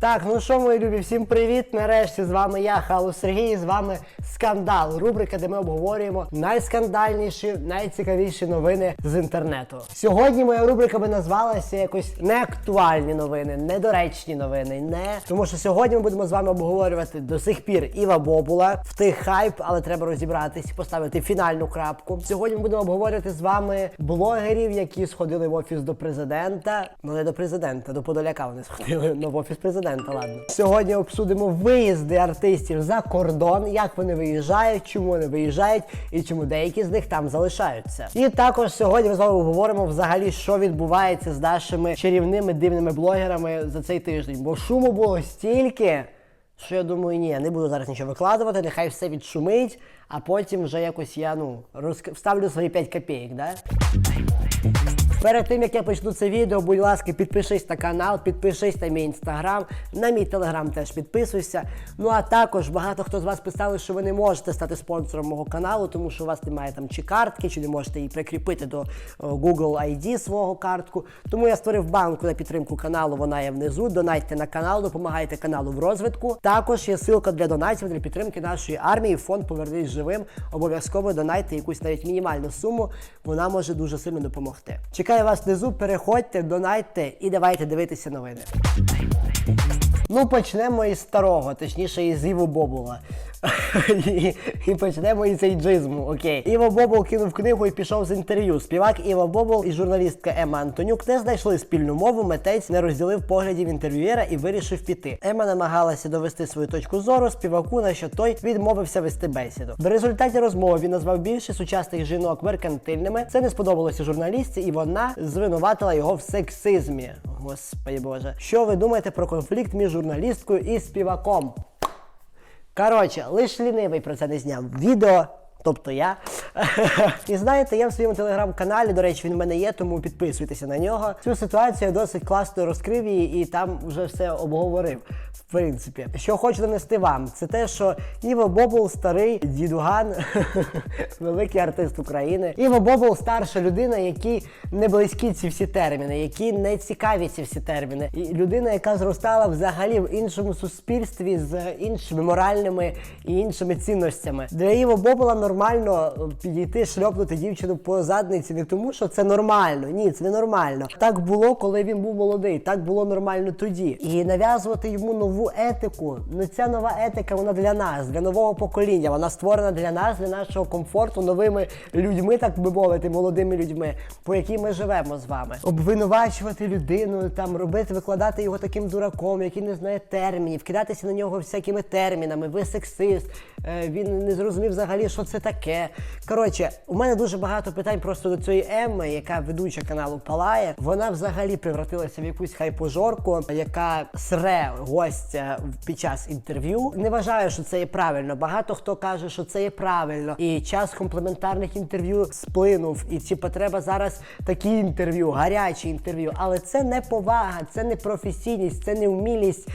Так, ну що, мої любі, всім привіт! Нарешті з вами я, Халу Сергій, і з вами скандал. Рубрика, де ми обговорюємо найскандальніші, найцікавіші новини з інтернету. Сьогодні моя рубрика би назвалася якось неактуальні новини, недоречні новини. Не тому, що сьогодні ми будемо з вами обговорювати до сих пір Іва Бобула, в тих хайп, але треба розібратись, поставити фінальну крапку. Сьогодні ми будемо обговорювати з вами блогерів, які сходили в офіс до президента. Ну не до президента, до Подоляка вони сходили ну, в офіс президента. Ладно. Сьогодні обсудимо виїзди артистів за кордон, як вони виїжджають, чому вони виїжджають і чому деякі з них там залишаються. І також сьогодні ми з вами обговоримо взагалі, що відбувається з нашими чарівними дивними блогерами за цей тиждень. Бо шуму було стільки. Що я думаю, ні, не буду зараз нічого викладувати, нехай все відшумить, а потім вже якось я ну розк... вставлю свої 5 копійок, да? Перед тим як я почну це відео, будь ласка, підпишись на канал, підпишись на мій інстаграм, на мій телеграм теж підписуйся. Ну а також багато хто з вас писали, що ви не можете стати спонсором мого каналу, тому що у вас немає там чи картки, чи не можете її прикріпити до Google ID свого картку. Тому я створив банку на підтримку каналу. Вона є внизу. Донайте на канал, допомагайте каналу в розвитку. Також є ссылка для донатів для підтримки нашої армії. Фонд Повернись живим. Обов'язково донайте якусь навіть мінімальну суму. Вона може дуже сильно допомогти. Чекаю вас внизу, переходьте, донайте і давайте дивитися новини. Ну, почнемо із старого, точніше із Іву Бобула. і, і почнемо із ейджизму, окей. Іво Бобул кинув книгу і пішов з інтерв'ю. Співак Іво Бобул і журналістка Ема Антонюк не знайшли спільну мову, митець не розділив поглядів інтерв'юєра і вирішив піти. Ема намагалася довести свою точку зору співаку, на що той відмовився вести бесіду. В результаті розмови він назвав більше сучасних жінок меркантильними. Це не сподобалося журналістці, і вона звинуватила його в сексизмі. Господи Боже, що ви думаєте про конфлікт між журналісткою і співаком? Коротше, лиш лінивий про це не зняв відео. Тобто я. і знаєте, я в своєму телеграм-каналі, до речі, він в мене є, тому підписуйтеся на нього. Цю ситуацію я досить класно розкрив її і там вже все обговорив. В принципі, що хочу донести вам, це те, що Іво Бобул старий дідуган, великий артист України. Іво Бобул старша людина, якій не близькі ці всі терміни, які не цікаві ці всі терміни. І людина, яка зростала взагалі в іншому суспільстві з іншими моральними і іншими цінностями. Для Іво Бобула нормально підійти, шльопнути дівчину по задниці, не тому, що це нормально. Ні, це не нормально. Так було, коли він був молодий. Так було нормально тоді. І нав'язувати йому нову етику. Ну ця нова етика, вона для нас, для нового покоління. Вона створена для нас, для нашого комфорту, новими людьми, так би мовити, молодими людьми, по якій ми живемо з вами. Обвинувачувати людину, там робити, викладати його таким дураком, який не знає термінів, кидатися на нього всякими термінами. Ви сексист, е, він не зрозумів взагалі, що це таке. Коротше, у мене дуже багато питань просто до цієї Емми, яка ведуча каналу Палає. Вона взагалі превратилася в якусь хайпожорку, яка сре гостя під час інтерв'ю. Не вважаю, що це є правильно. Багато хто каже, що це є правильно. І час комплементарних інтерв'ю сплинув. І ці потреба зараз такі інтерв'ю, гарячі інтерв'ю. Але це не повага, це не професійність, це не вмілість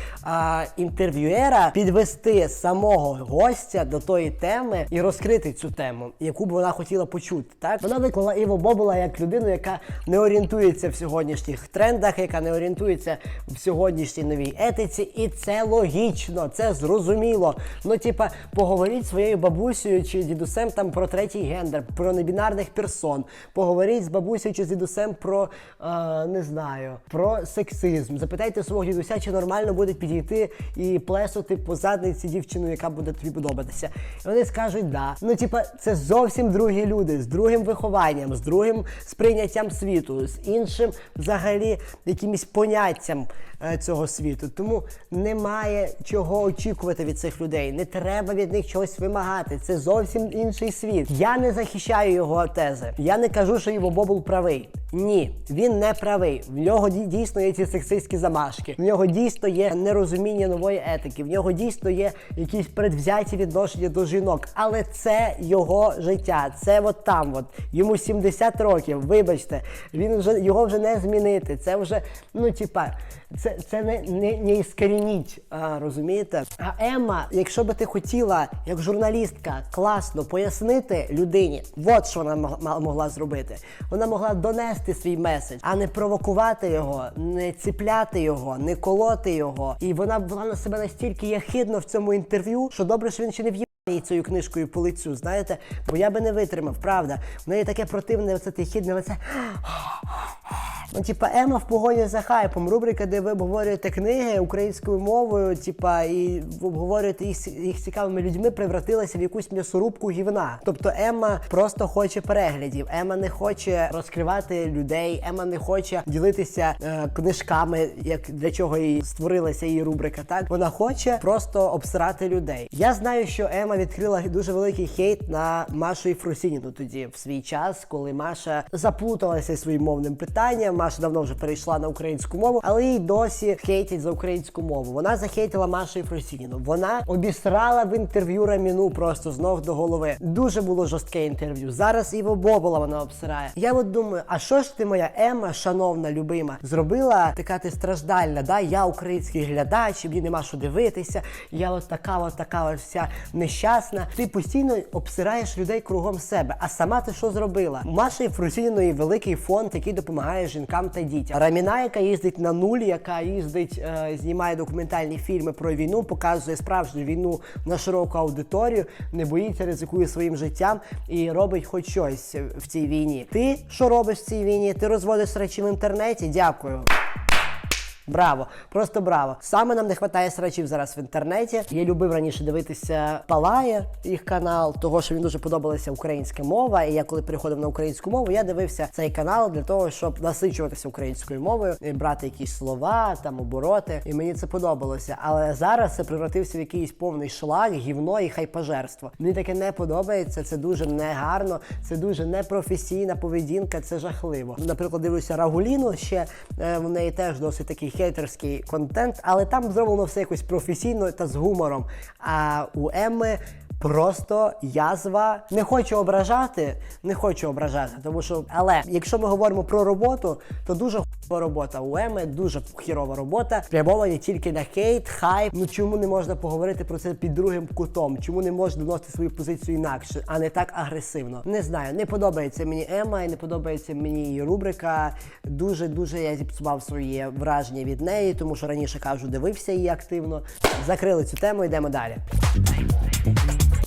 інтерв'юера підвести самого гостя до тої теми і розкрити цю тему, яку б вона хотіла почути. Так вона виклала Іво Бобула як людину, яка не орієнтується в сьогоднішніх трендах, яка не орієнтується в сьогоднішній новій етиці, і це логічно, це зрозуміло. Ну, типа, поговоріть своєю бабусею чи дідусем там про третій гендер, про небінарних персон. Поговоріть з бабусею чи з дідусем про е, не знаю, про сексизм. Запитайте свого дідуся, чи нормально буде підійти і плесути по задниці дівчину, яка буде тобі подобатися. І вони скажуть да. Ну, типа, це зовсім другі люди з другим вихованням, з другим сприйняттям світу, з іншим взагалі якимось поняттям е, цього світу. Тому немає чого очікувати від цих людей. Не треба від них чогось вимагати. Це зовсім інший світ. Я не захищаю його тези. Я не кажу, що Іво Бобул правий. Ні, він не правий. В нього дійсно є ці сексистські замашки. В нього дійсно є нерозуміння нової етики. В нього дійсно є якісь предвзяті відношення до жінок. Але це його життя. Це от там. От йому 70 років. Вибачте, він вже його вже не змінити. Це вже ну типа. Це, це не, не, не іскорініть, а, розумієте? А Емма, якщо би ти хотіла, як журналістка, класно пояснити людині, от що вона могла зробити. Вона могла донести свій меседж, а не провокувати його, не ціпляти його, не колоти його. І вона була на себе настільки яхидно в цьому інтерв'ю, що добре, що він ще не в'їв їй цією книжкою по лицю, знаєте, бо я би не витримав, правда. В неї таке противне оце тихідне лице. Ну, типа, Ема в погоні за хайпом. Рубрика, де ви обговорюєте книги українською мовою, типа, і обговорюєте їх, їх цікавими людьми, превратилася в якусь м'ясорубку гівна. Тобто Ема просто хоче переглядів. Ема не хоче розкривати людей, Ема не хоче ділитися е, книжками, як для чого їй створилася її рубрика. Так вона хоче просто обсирати людей. Я знаю, що Ема відкрила дуже великий хейт на Машу і Фрусініну тоді в свій час, коли Маша заплуталася своїм мовним питанням. Маша давно вже перейшла на українську мову, але їй досі хейтять за українську мову. Вона захейтила Машу і Фрусініну. Вона обісрала в інтерв'ю Раміну просто з ног до голови. Дуже було жорстке інтерв'ю. Зараз Іво Бобола вона обсирає. Я от думаю, а що ж ти, моя Ема, шановна, любима, зробила така ти страждальна, да? Я український глядач, і мені нема що дивитися. Я от така, от така от вся нещасна. Ти постійно обсираєш людей кругом себе. А сама ти що зробила? У Маші Фрусініної великий фонд, який допомагає жінкам та дітям. Раміна, яка їздить на нуль, яка їздить, е, знімає документальні фільми про війну, показує справжню війну на широку аудиторію, не боїться, ризикує своїм життям і робить хоч щось в цій війні. Ти що робиш в цій війні? Ти розводиш речі в інтернеті? Дякую. Браво, просто браво. Саме нам не вистачає срачів зараз в інтернеті. Я любив раніше дивитися Палає, їх канал, того що він дуже подобалася українська мова. І я коли переходив на українську мову, я дивився цей канал для того, щоб насичуватися українською мовою, і брати якісь слова, там обороти. І мені це подобалося. Але зараз це превратився в якийсь повний шлак, гівно і хайпажерство. Мені таке не подобається. Це дуже негарно, це дуже непрофесійна поведінка. Це жахливо. Наприклад, дивлюся Рагуліну. Ще е, в неї теж досить такий хейтерський контент, але там зроблено все якось професійно та з гумором. А у Емми просто язва. Не хочу ображати, не хочу ображати, тому що, але якщо ми говоримо про роботу, то дуже хірова робота у Еми, дуже хірова робота, спрямовані тільки на хейт, хайп. Ну чому не можна поговорити про це під другим кутом? Чому не можна доносити свою позицію інакше, а не так агресивно? Не знаю, не подобається мені Ема і не подобається мені її рубрика. Дуже дуже я зіпсував своє враження від неї, тому що раніше кажу, дивився її активно. Закрили цю тему, йдемо далі.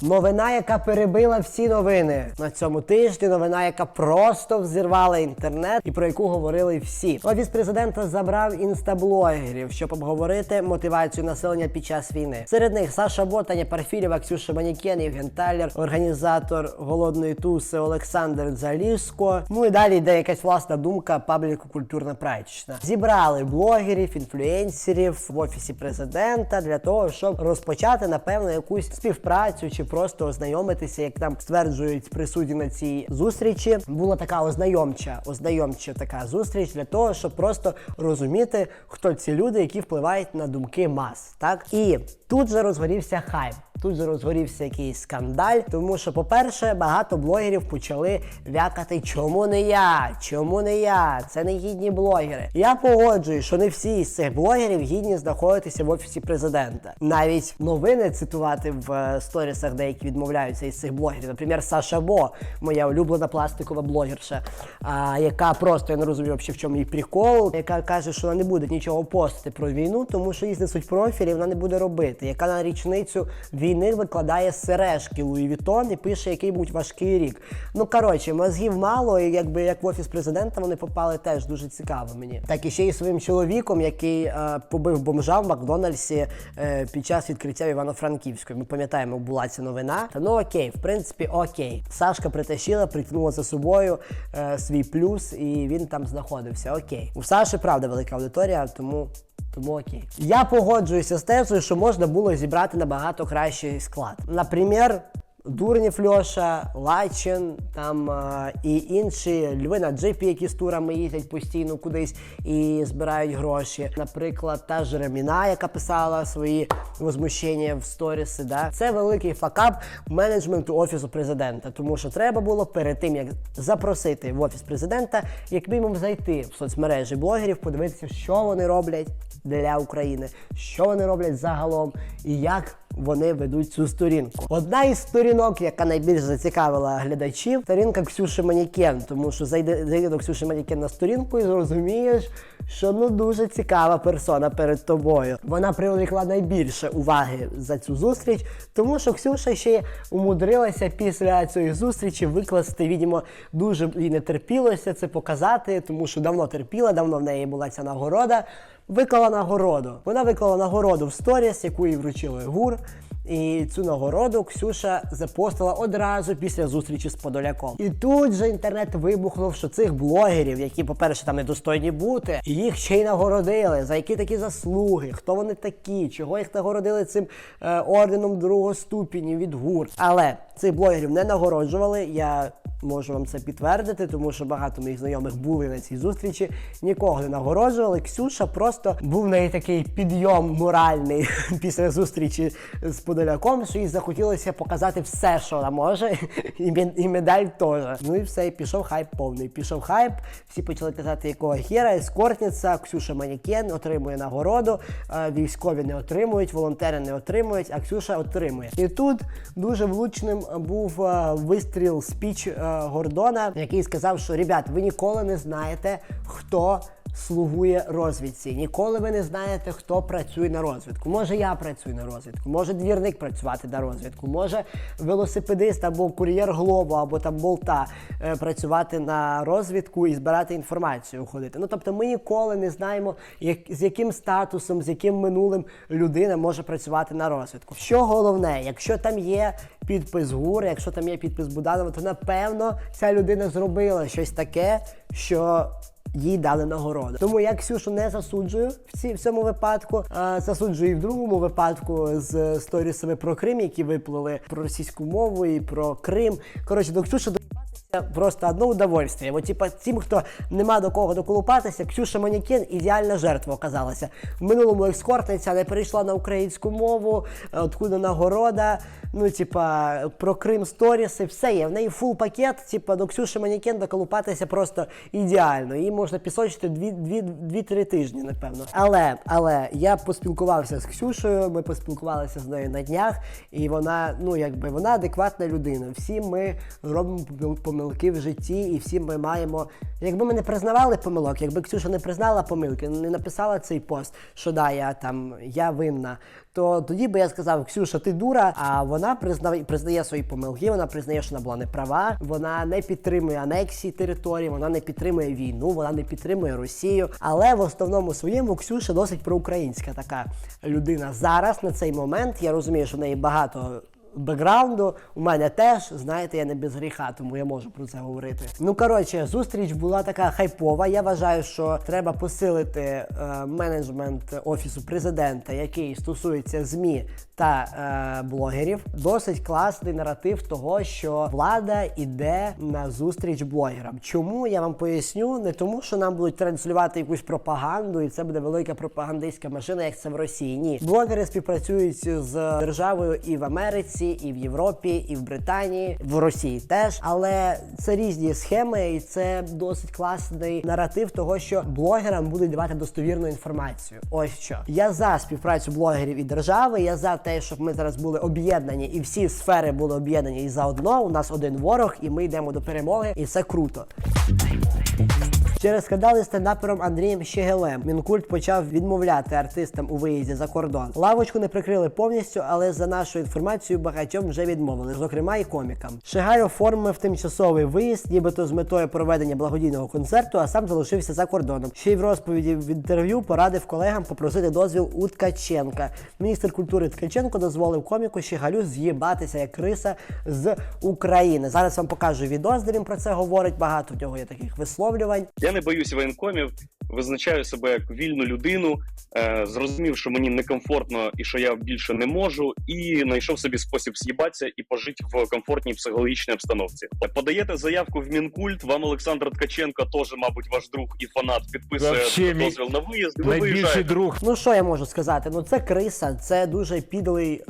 Новина, яка перебила всі новини на цьому тижні. Новина, яка просто взірвала інтернет і про яку говорили всі. Офіс президента забрав інстаблогерів, щоб обговорити мотивацію населення під час війни. Серед них Саша Ботаня, Парфілєва, Ксюша Манікен, Євген Талер, організатор голодної туси Олександр Заліско. Ну і далі йде якась власна думка пабліку культурна прачечна. Зібрали блогерів, інфлюенсерів в офісі президента для того, щоб розпочати напевно якусь співпрацю чи просто ознайомитися, як там стверджують присутні на цій зустрічі. Була така ознайомча, ознайомча така зустріч для того, щоб просто розуміти, хто ці люди, які впливають на думки мас. Так і тут же розгорівся хайп. Тут розгорівся якийсь скандаль, тому що, по-перше, багато блогерів почали вякати, чому не я, чому не я, це не гідні блогери. Я погоджуюсь, що не всі з цих блогерів гідні знаходитися в офісі президента. Навіть новини цитувати в е, сторісах, деякі відмовляються із цих блогерів. Наприклад, Саша Бо, моя улюблена пластикова блогерша, а, яка просто я не розумію, в чому її прикол, яка каже, що вона не буде нічого постити про війну, тому що їй знесуть профілі, вона не буде робити. Яка на річницю війни викладає сережки Луї Вітон і пише, який будь важкий рік. Ну коротше, мозгів мало, і якби як в офіс президента вони попали теж дуже цікаво мені. Так і ще й своїм чоловіком, який е, побив бомжа в Макдональдсі е, під час відкриття Івано-Франківської. Ми пам'ятаємо, була ця новина. Та ну окей, в принципі, окей. Сашка притащила, притягнула за собою е, свій плюс, і він там знаходився. Окей. У Саші правда велика аудиторія, тому. Тому окей. Я погоджуюся з тезою, що можна було зібрати набагато кращий склад. Наприклад, Дурнів Льоша, Лачин там е, і інші льви на джипі, які з турами їздять постійно кудись і збирають гроші. Наприклад, та ж Реміна, яка писала свої возмущення в сторіси. Да? Це великий факап менеджменту офісу президента, тому що треба було перед тим, як запросити в офіс президента, як мінімум зайти в соцмережі блогерів, подивитися, що вони роблять для України, що вони роблять загалом, і як вони ведуть цю сторінку. Одна із сторінок, яка найбільш зацікавила глядачів, сторінка Ксюші Манікен, тому що зайди, зайди до Ксюші Манікен на сторінку і зрозумієш, що ну дуже цікава персона перед тобою. Вона привлекла найбільше уваги за цю зустріч, тому що Ксюша ще умудрилася після цієї зустрічі викласти, відомо, дуже їй не терпілося це показати, тому що давно терпіла, давно в неї була ця нагорода. Виклала нагороду. Вона виклала нагороду в сторіс, яку їй вручили гур. І цю нагороду Ксюша запостила одразу після зустрічі з Подоляком. І тут же інтернет вибухнув, що цих блогерів, які, по-перше, там недостойні бути, їх ще й нагородили. За які такі заслуги, хто вони такі, чого їх нагородили цим е, орденом другого ступені від гур. Але цих блогерів не нагороджували. Я можу вам це підтвердити, тому що багато моїх знайомих були на цій зустрічі, нікого не нагороджували. Ксюша просто був неї такий підйом моральний після зустрічі з Подоляком, що їй захотілося показати все, що вона може, і, мед- і медаль теж. Ну і все, і пішов хайп повний. Пішов хайп, всі почали казати, якого хера, ескортниця, Ксюша Манікен отримує нагороду, е, військові не отримують, волонтери не отримують, а Ксюша отримує. І тут дуже влучним був е, вистріл спіч е, Гордона, який сказав, що ребят, ви ніколи не знаєте, хто. Слугує розвідці. Ніколи ви не знаєте, хто працює на розвідку. Може я працюю на розвідку, може двірник працювати на розвідку, може велосипедист або кур'єр Глобу, або там болта е, працювати на розвідку і збирати інформацію, ходити. Ну тобто ми ніколи не знаємо, як, з яким статусом, з яким минулим людина може працювати на розвідку. Що головне, якщо там є підпис ГУР, якщо там є підпис Буданова, то напевно ця людина зробила щось таке, що їй дали нагороду. Тому я Ксюшу не засуджую в, ці, в цьому випадку. А, засуджую і в другому випадку з сторісами про Крим, які виплили про російську мову і про Крим. Коротше, до доїбатися просто одно удовольствие. Бо, типа, тим, хто нема до кого доколупатися, Ксюша Манікен ідеальна жертва оказалася. В минулому ескортниця не перейшла на українську мову, е, откуда нагорода. Ну, типа, про Крим сторіси, все є. В неї фул пакет, типа, до Ксюші Манікен доколупатися просто ідеально. Її можна пісочити 2-3 тижні, напевно. Але, але я поспілкувався з Ксюшею, ми поспілкувалися з нею на днях, і вона, ну якби вона адекватна людина. Всі ми робимо помил- помилки в житті, і всі ми маємо. Якби ми не признавали помилок, якби Ксюша не признала помилки, не написала цей пост, що да, я там я винна. То тоді би я сказав, Ксюша, ти дура. А вона признає, признає свої помилки, вона признає, що вона була неправа, вона не підтримує анексії території, вона не підтримує війну, вона не підтримує Росію. Але в основному своєму Ксюша досить проукраїнська така людина. Зараз на цей момент я розумію, що в неї багато. Бекграунду у мене теж, знаєте, я не без гріха, тому я можу про це говорити. Ну коротше, зустріч була така хайпова. Я вважаю, що треба посилити е, менеджмент офісу президента, який стосується змі та е, блогерів. Досить класний наратив того, що влада іде на зустріч блогерам. Чому я вам поясню? Не тому, що нам будуть транслювати якусь пропаганду, і це буде велика пропагандистська машина, як це в Росії. Ні, блогери співпрацюють з державою і в Америці, і в Європі, і в Британії, в Росії теж. Але це різні схеми, і це досить класний наратив того, що блогерам будуть давати достовірну інформацію. Ось що я за співпрацю блогерів і держави. Я за те, щоб ми зараз були об'єднані, і всі сфери були об'єднані і заодно. У нас один ворог, і ми йдемо до перемоги, і це круто. Через скандали з стендапером Андрієм Щегелем Мінкульт почав відмовляти артистам у виїзді за кордон. Лавочку не прикрили повністю, але за нашою інформацією багатьом вже відмовили, зокрема і комікам. Шигаль оформив тимчасовий виїзд, нібито з метою проведення благодійного концерту, а сам залишився за кордоном. Ще й в розповіді в інтерв'ю порадив колегам попросити дозвіл у Ткаченка. Міністр культури Ткаченко дозволив коміку Щегалю з'їбатися як криса з України. Зараз вам покажу відео, де він про це говорить. Багато в нього є таких висловлювань. Я не боюсь воєнкомів, визначаю себе як вільну людину, е, зрозумів, що мені некомфортно і що я більше не можу, і знайшов собі спосіб з'їбатися і пожити в комфортній психологічній обстановці. Подаєте заявку в Мінкульт. Вам Олександр Ткаченко теж, мабуть, ваш друг і фанат підписує Вообще, мій дозвіл на виїзд. Ви виїжджаєте. друг. Ну що я можу сказати? Ну це криса, це дуже підлий е,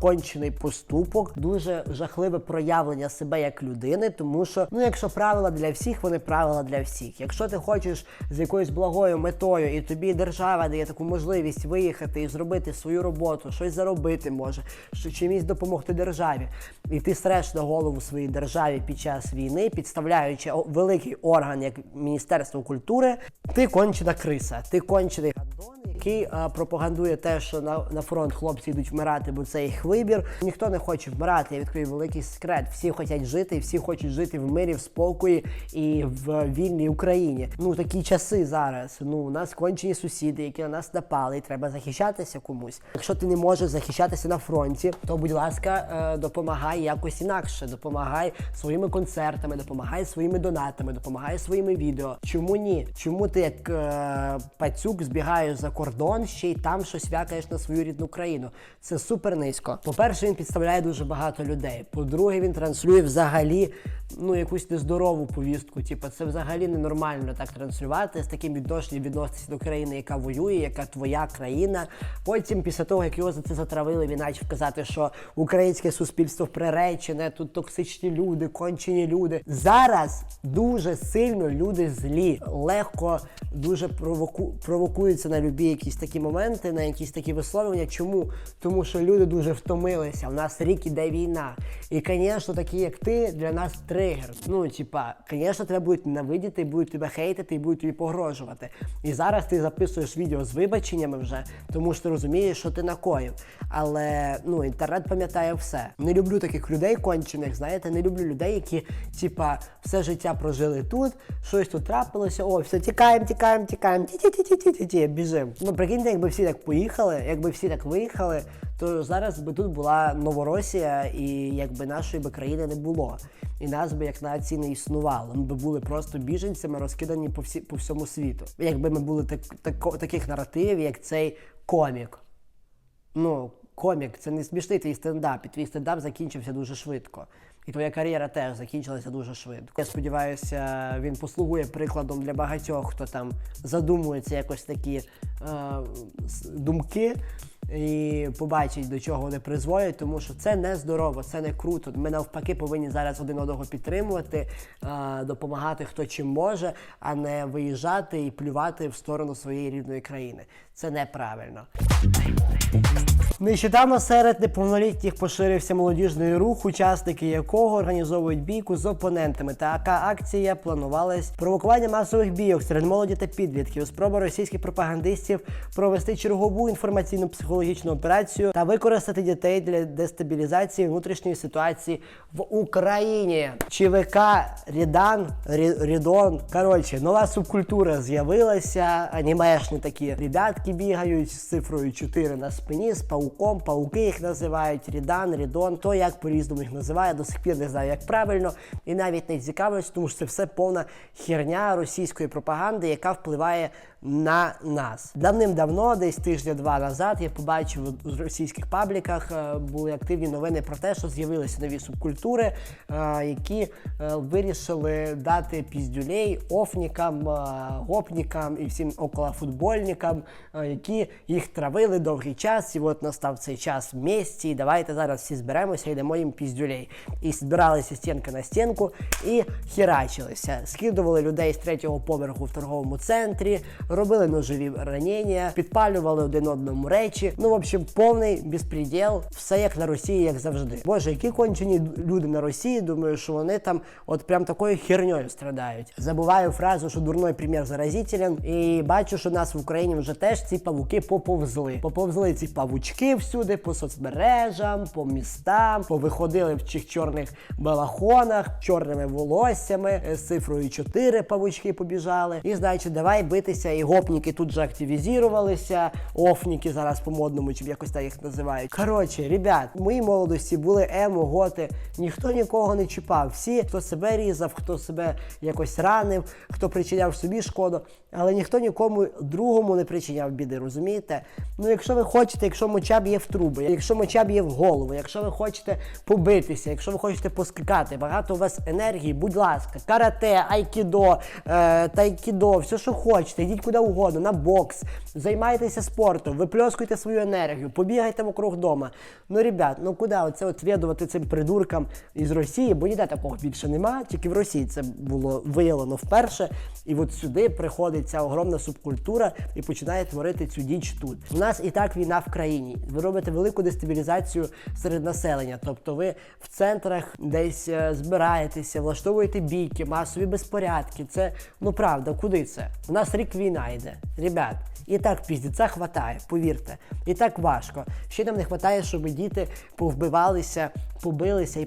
кончений поступок, дуже жахливе проявлення себе як людини. Тому що, ну якщо правила для всіх, вони правила для всіх. Якщо ти хочеш з якоюсь благою метою, і тобі держава дає таку можливість виїхати і зробити свою роботу, щось заробити може, що чимось допомогти державі. І ти среш на голову своїй державі під час війни, підставляючи великий орган, як Міністерство культури, ти кончена криса, ти кончений гандон, який е, пропагандує те, що на, на фронт хлопці йдуть вмирати, бо це їх вибір. Ніхто не хоче вмирати. Я відкрию великий секрет. Всі хочуть жити, всі хочуть жити в мирі, в спокої і в вільній Україні. Ну такі часи зараз. Ну у нас кончені сусіди, які на нас напали, і треба захищатися комусь. Якщо ти не можеш захищатися на фронті, то будь ласка, е, допомагай якось інакше. Допомагай своїми концертами, допомагай своїми донатами, допомагай своїми відео. Чому ні? Чому ти як е, пацюк збігаєш за кордон, ще й там щось вякаєш на свою рідну країну? Це супер низько. По-перше, він підставляє дуже багато людей. По-друге, він транслює взагалі ну якусь нездорову повістку. Типу, це взагалі ненормально так транслювати з таким відношенням відноситися до країни, яка воює, яка твоя країна. Потім, після того, як його за це затравили, він почав казати, що українське суспільство приречене, тут токсичні люди, кончені люди. Зараз дуже сильно люди злі, легко дуже провоку... провокуються на любі якісь такі моменти, на якісь такі висловлення. Чому? Тому що люди дуже втомилися. У нас рік іде війна. І, звісно, такі, як ти, для нас тригер. Ну, типа, звісно, тебе будуть ненавидіти, будуть тебе хейтити і будуть тобі погрожувати. І зараз ти записуєш відео з вибаченнями вже, тому що ти розумієш, що ти накоїв. Але ну, інтернет пам'ятає все. Не люблю таких людей кончених, знаєте, не люблю людей, які, типа, все життя прожили тут, щось тут трапилося, о, все, тікаємо, тікаємо, тікаємо, ті-ті-ті-ті-ті-ті, біжимо. Ну, прикиньте, якби всі так поїхали, якби всі так виїхали, то зараз би тут була Новоросія і якби нашої би країни не було. І нас би як нації не існувало. Ми би були просто біженцями, розкидані по всі по всьому світу. Якби ми були так, так таких наративів, як цей комік. Ну, комік, це не смішний твій стендап, і твій стендап закінчився дуже швидко. І твоя кар'єра теж закінчилася дуже швидко. Я сподіваюся, він послугує прикладом для багатьох, хто там задумується якось такі е, думки і побачить, до чого вони призводять, тому що це не здорово, це не круто. Ми навпаки повинні зараз один одного підтримувати, е, допомагати хто чим може, а не виїжджати і плювати в сторону своєї рідної країни. Це неправильно. Нещодавно серед неповнолітніх поширився молодіжний рух, учасники якого організовують бійку з опонентами. Така акція планувалась провокування масових бійок серед молоді та підлітків, спроба російських пропагандистів провести чергову інформаційну психологічну операцію та використати дітей для дестабілізації внутрішньої ситуації в Україні. ЧВК Рідан Рі- Рідон. Коротше, нова субкультура з'явилася. Анімешні такі ребятки бігають з цифрою 4 на спині, з пауком. Пауки їх називають Рідан, Рідон. То як по-різному їх називає, до сих пір не знаю, як правильно, і навіть не цікавлюсь, тому що це все повна херня російської пропаганди, яка впливає на нас. Давним-давно, десь тижня-два назад, я побачив в російських пабліках е, були активні новини про те, що з'явилися нові субкультури, е, які е, вирішили дати піздюлей офнікам, гопнікам і всім околофутбольникам, які їх травили довгий час. І от настав цей час в місті. І давайте зараз всі зберемося і дамо їм піздюлей. І збиралися стінка на стінку і херачилися. Скидували людей з третього поверху в торговому центрі, робили ножові ранення, підпалювали один одному речі. Ну, в общем, повний безпреділ, все як на Росії, як завжди. Боже, які кончені люди на Росії, думаю, що вони там от прям такою херньою страдають. Забуваю фразу, що дурний примір заразителен, і бачу, що нас в Україні вже теж ці павуки поповзли. Поповзли ці павучки всюди, по соцмережам, по містам, повиходили в чих чорних балахонах, чорними волоссями, е, з цифрою 4 павучки побіжали. І значить, давай битися. І гопніки тут же активізувалися, офніки зараз по-модному, чи якось так їх називають. Коротше, ребят, в моїй молодості були емо, готи, ніхто нікого не чіпав. Всі, хто себе різав, хто себе якось ранив, хто причиняв собі шкоду, але ніхто нікому другому не причиняв біди, розумієте? Ну, якщо ви хочете, якщо моча б'є в труби, якщо моча б'є в голову, якщо ви хочете побитися, якщо ви хочете поскакати, багато у вас енергії, будь ласка, карате, айкідо, е, тайкідо, все, що хочете, йдіть куди угодно, на бокс, займайтеся спортом, випльоскуйте свою енергію, побігайте вокруг дома. Ну, ребят, ну куди оце от цим придуркам із Росії, бо ніде такого більше нема, тільки в Росії це було виявлено вперше. І от сюди приходить ця огромна субкультура і починає творити цю діч тут. У нас і так війна в країні. Ви робите велику дестабілізацію серед населення. Тобто ви в центрах десь е, збираєтеся, влаштовуєте бійки, масові безпорядки. Це ну правда, куди це? У нас рік війна йде. Ребят, і так піздіця хватає, повірте. І так важко. Ще нам не вистачає, щоб діти повбивалися, побилися і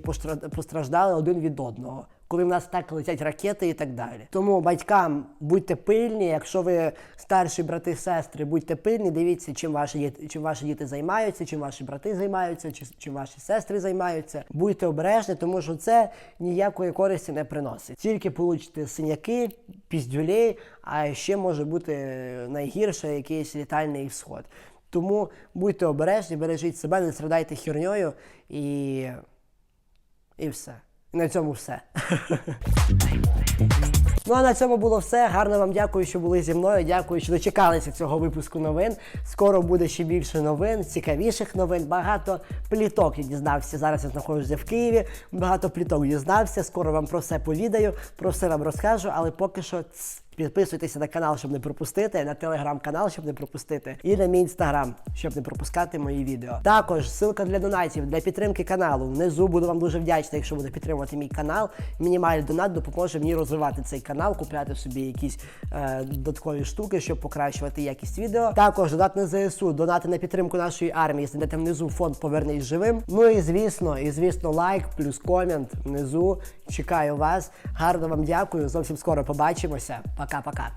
постраждали один від одного. Коли в нас так летять ракети і так далі. Тому батькам будьте пильні, якщо ви старші брати, сестри, будьте пильні, дивіться, чим ваші діти, чим ваші діти займаються, чим ваші брати займаються, чи чим ваші сестри займаються. Будьте обережні, тому що це ніякої користі не приносить. Тільки получите синяки, піздюлей, а ще може бути найгірше якийсь літальний ісход. Тому будьте обережні, бережіть себе, не страдайте херньою і. і все. І на цьому все. Ну а на цьому було все. Гарно вам дякую, що були зі мною. Дякую, що дочекалися цього випуску новин. Скоро буде ще більше новин, цікавіших новин. Багато пліток я дізнався. Зараз я знаходжуся в Києві. Багато пліток дізнався. Скоро вам про все повідаю, про все вам розкажу, але поки що. Підписуйтеся на канал, щоб не пропустити, на телеграм-канал, щоб не пропустити, і на мій інстаграм, щоб не пропускати мої відео. Також ссылка для донатів, для підтримки каналу. Внизу буду вам дуже вдячний, якщо буде підтримувати мій канал. Мінімальний донат допоможе мені розвивати цей канал, купляти собі якісь е, додаткові штуки, щоб покращувати якість відео. Також донат на ЗСУ, донати на підтримку нашої армії. Знайдете внизу фонд Повернись живим. Ну і звісно, і звісно, лайк плюс комент внизу. Чекаю вас. Гарно вам дякую. Зовсім скоро побачимося. Пока-пока.